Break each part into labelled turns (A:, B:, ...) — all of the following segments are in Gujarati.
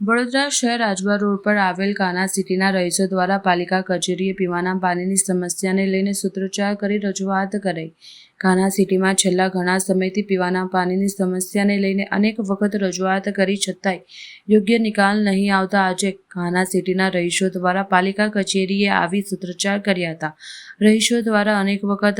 A: વડોદરા શહેર આજવા રોડ પર આવેલ કાના સિટીના રહીશો દ્વારા પાલિકા કચેરીએ પીવાના પાણીની સમસ્યાને લઈને સૂત્રોચ્ચાર કરી રજૂઆત કરાઈ. કાના સિટીમાં છેલ્લા ઘણા સમયથી પીવાના પાણીની સમસ્યાને લઈને અનેક વખત રજૂઆત કરી છતાંય યોગ્ય નિકાલ નહીં આવતા આજે કાના સિટીના રહીશો દ્વારા પાલિકા કચેરીએ આવી સૂત્રોચ્ચાર કર્યા હતા. રહીશો દ્વારા અનેક વખત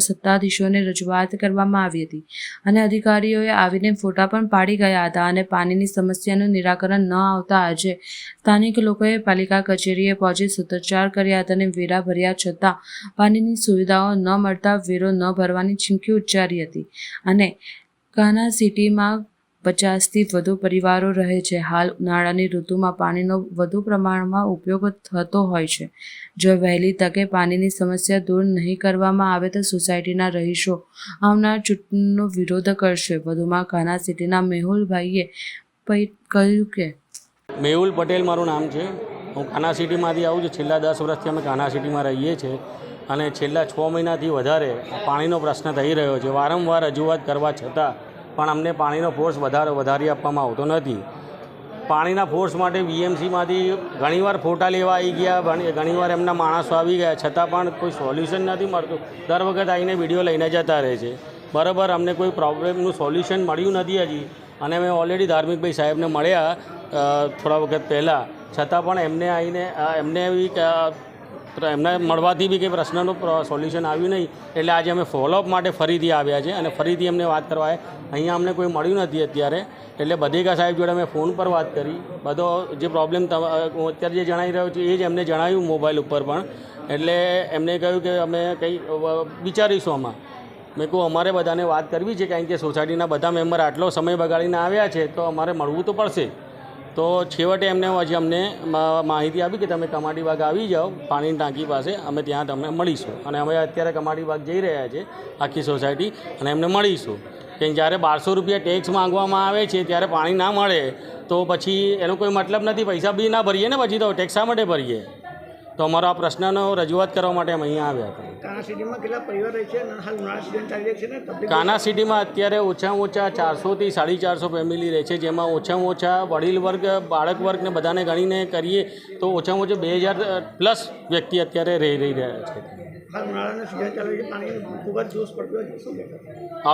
A: સત્તાધીશોને રજૂઆત કરવામાં આવી હતી અને અધિકારીઓએ આવીને ફોટા પણ પાડી ગયા હતા અને પાણીની સમસ્યાનું નિરાકરણ ન આવતા આજે સ્થાનિક લોકોએ પાલિકા કચેરીએ પહોંચી સૂત્રોચ્ચાર કર્યા હતા અને વેરા ભર્યા છતાં પાણીની સુવિધાઓ ન મળતા વેરો ન ભરવાની ચીમકી ઉચ્ચારી હતી. અને કાના સિટીમાં પચાસથી વધુ પરિવારો રહે છે. હાલ ઉનાળાની ઋતુમાં પાણીનો વધુ પ્રમાણમાં ઉપયોગ થતો હોય છે. જો વહેલી તકે પાણીની સમસ્યા દૂર નહીં કરવામાં આવે તો સોસાયટીના રહીશો આવનાર ચૂંટણીનો વિરોધ કરશે. વધુમાં કાના સિટીના મેહુલભાઈએ પૈ કહ્યું કે
B: મેહુલ પટેલ મારું નામ છે. હું કાના સિટીમાંથી આવું છું. છેલ્લા દસ વર્ષથી અમે કાના સિટીમાં રહીએ છીએ અને છેલ્લા છ મહિનાથી વધારે પાણીનો પ્રશ્ન થઈ રહ્યો છે. વારંવાર રજૂઆત કરવા છતાં પણ અમને પાણીનો ફોર્સ વધારે વધારી આપવામાં આવતો નથી. પાણીના ફોર્સ માટે વીએમસીમાંથી ઘણીવાર ફોટા લેવા આવી ગયા ઘણીવાર એમના માણસો આવી ગયા. છતાં પણ કોઈ સોલ્યુશન નથી મળતું. દર વખત આવીને વીડિયો લઈને જતા રહે છે. બરાબર, અમને કોઈ પ્રોબ્લેમનું સોલ્યુશન મળ્યું નથી હજી. અને અમે ઓલરેડી ધાર્મિકભાઈ સાહેબને મળ્યા થોડા વખત પહેલાં. છતાં પણ એમને આવીને એમને એવી એમને મળવાથી બી કંઈ પ્રશ્નનું સોલ્યુશન આવ્યું નહીં. એટલે આજે અમે ફોલોઅપ માટે ફરીથી આવ્યા છે અને ફરીથી અમને વાત કરવા અહીંયા અમને કોઈ મળ્યું નથી અત્યારે. એટલે બધેકા સાહેબ જોડે અમે ફોન પર વાત કરી. બધો જે પ્રોબ્લેમ હું અત્યારે જે જણાવી રહ્યો છું, એ જ એમને જણાવ્યું મોબાઈલ ઉપર પણ. એટલે એમને કહ્યું કે અમે કંઈ વિચારીશું આમાં. મેં કહું અમારે બધાને વાત કરવી છે કારણ કે સોસાયટીના બધા મેમ્બર આટલો સમય બગાડીને આવ્યા છે, તો અમારે મળવું તો પડશે. તો છેવટે એમને પછી અમને માહિતી આપી કે તમે કમાટી બાગ આવી જાઓ, પાણીની ટાંકી પાસે, અમે ત્યાં તમને મળીશું. અને અમે અત્યારે કમાટી બાગ જઈ રહ્યા છે, આખી સોસાયટી, અને એમને મળીશું. કે જ્યારે બારસો રૂપિયા ટેક્સ માંગવામાં આવે છે, ત્યારે પાણી ના મળે, તો પછી એનો કોઈ મતલબ નથી. પૈસા બી ના ભરીએ ને, પછી તો ટેક્સ શા માટે ભરીએ? તો અમારો આ પ્રશ્નનો રજૂઆત કરવા માટે અમે અહીંયા આવ્યા હતા.
C: કાના સિટીમાં કેટલા પરિવાર રહે છે અને હાલ ઉનાળા સિઝન ચાલી રહી છે ને? તકલીફ
B: કાના સિટીમાં અત્યારે ઓછામાં ઓછા ચારસોથી સાડી ચારસો ફેમિલી રહે છે જેમાં ઓછામાં ઓછા વડીલ વર્ગ બાળક વર્ગને બધાને ગણીને કરીએ તો ઓછામાં ઓછું બે હજાર પ્લસ વ્યક્તિ અત્યારે રહી રહી રહ્યા છે.
C: હાલ ઉનાળાના સિઝન ચાલી રહી છે ખૂબ જ જોશ પડતો હોય છે શું કહેશો?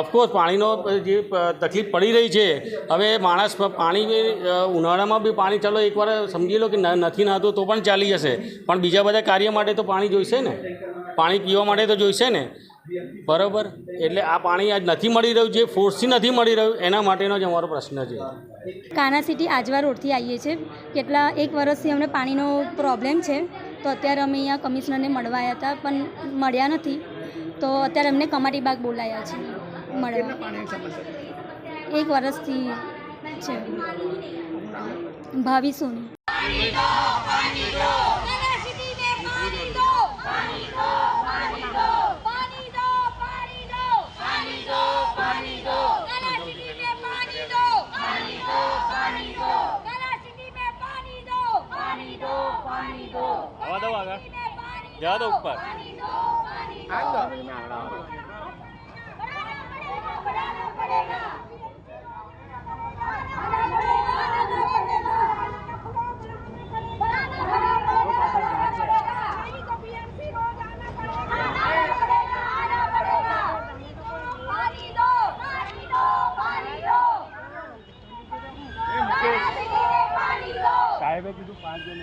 B: ઓફકોર્સ પાણીનો જે તકલીફ પડી રહી છે. હવે માણસ પાણી ઉનાળામાં બી પાણી ચાલો એકવાર સમજી લો કે નથી નહાતું તો પણ ચાલી જશે. પણ બીજા બધા કાર્ય માટે તો પાણી જોઈશે ને? પાણી પીવા માટે તો જોઈશે ને? બરાબર. એટલે આ પાણી આજ નથી મળી રહ્યું જે ફોર્સથી નથી મળી રહ્યું એના માટેનો જ અમારો પ્રશ્ન છે.
D: કાના સિટી આજવા રોડથી આવીએ છીએ. કેટલા એક વર્ષથી અમને પાણીનો પ્રોબ્લેમ છે. તો અત્યારે અમે અહીંયા કમિશનરને મળવા આવ્યા હતા પણ મળ્યા નથી. તો અત્યારે અમને કમાટી બાગ બોલાયા છે મળવા. એક વર્ષથી છે. ભાવી સોની
E: કાના સિટીને પાણી દો પાણી દો પાણી દો પાણી દો પાણી દો પાણી દો પાણી દો કાના સિટીને પાણી દો પાણી દો પાણી દો કાના સિટીને પાણી દો પાણી દો પાણી દો
B: આવા દો આગળ. જવા દો ઉપર. સાહેબે કીધું પાંચ જણ